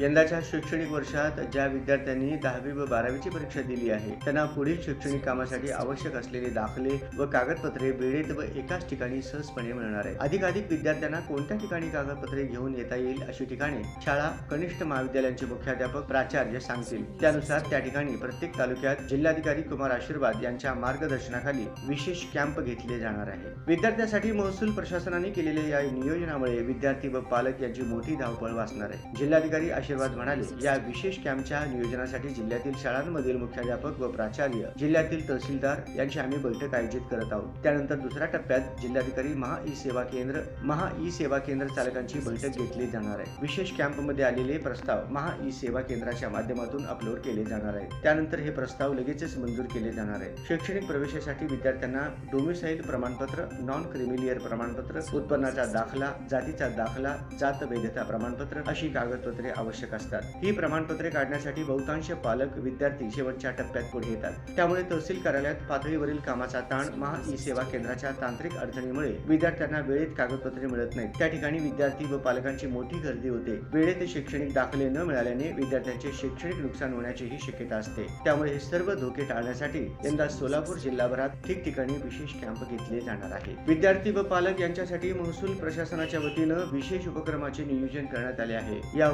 यंदाच्या शैक्षणिक वर्षात ज्या विद्यार्थ्यांनी दहावी व बारावीची परीक्षा दिली आहे त्यांना पुढील शैक्षणिक कामासाठी आवश्यक असलेले दाखले व कागदपत्रे वेळेत व एकाच ठिकाणी सहजपणे मिळणार आहे अधिकाधिक विद्यार्थ्यांना कोणत्या ठिकाणी कागदपत्रे घेऊन येता येईल अशी ठिकाणे शाळा कनिष्ठ महाविद्यालयांचे मुख्याध्यापक प्राचार्य सांगतील. त्यानुसार त्या ठिकाणी प्रत्येक तालुक्यात जिल्हाधिकारी कुमार आशीर्वाद यांच्या मार्गदर्शनाखाली विशेष कॅम्प घेतले जाणार आहे. विद्यार्थ्यांसाठी महसूल प्रशासनाने केलेल्या या नियोजनामुळे विद्यार्थी व पालक यांची मोठी धावपळ वाचणार आहे जिल्हाधिकारी आशीर्वाद म्हणाले. या विशेष कॅम्पच्या नियोजनासाठी जिल्ह्यातील शाळांमधील मुख्याध्यापक व प्राचार्य जिल्ह्यातील तहसीलदार यांची आम्ही बैठक आयोजित करत आहोत. त्यानंतर दुसऱ्या टप्प्यात जिल्हाधिकारी महा ई सेवा केंद्र महा ई सेवा केंद्र चालकांची बैठक घेतली जाणार आहे. विशेष कॅम्पमध्ये आलेले प्रस्ताव महा ई सेवा केंद्राच्या माध्यमातून अपलोड केले जाणार आहे त्यानंतर हे प्रस्ताव लगेचच मंजूर केले जाणार आहे शैक्षणिक प्रवेशासाठी विद्यार्थ्यांना डोमिसाईल प्रमाणपत्र नॉन क्रिमिलियर प्रमाणपत्र उत्पन्नाचा दाखला जातीचा दाखला जात वैधता प्रमाणपत्र अशी कागदपत्रे आवश्यक असतात. ही प्रमाणपत्रे काढण्यासाठी बहुतांश पालक विद्यार्थी शेवटच्या टप्प्यात पुढे येतात. त्यामुळे तहसील कार्यालयात पातळीवरील कामाचा ताण महा ई सेवा केंद्राच्या तांत्रिक अडचणीमुळे विद्यार्थ्यांना वेळेत कागदपत्रे मिळत नाहीत. त्या ठिकाणी विद्यार्थी व पालकांची मोठी गर्दी होते. वेळेत शैक्षणिक दाखले न मिळाल्याने विद्यार्थ्यांचे शैक्षणिक नुकसान होण्याचीही शक्यता असते. त्यामुळे हे सर्व धोके टाळण्यासाठी यंदा सोलापूर जिल्हाभरात ठिकठिकाणी विशेष कॅम्प घेतले जाणार आहे. विद्यार्थी व पालक यांच्यासाठी महसूल प्रशासनाच्या वतीनं विशेष उपक्रमाचे नियोजन करण्यात आले आहे. या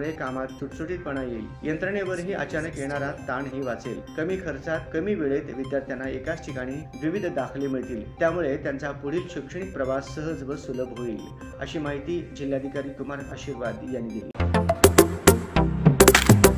उपक्रमामुळे कामात सुटसुटीतपणा येईल. यंत्रणेवरही अचानक येणारा ताणही वाचेल. कमी खर्चात कमी वेळेत विद्यार्थ्यांना एकाच ठिकाणी विविध दाखले मिळतील. त्यामुळे त्यांचा पुढील शैक्षणिक प्रवास सहज व सुलभ होईल. अशी माहिती जिल्हाधिकारी कुमार आशीर्वाद यांनी दिली.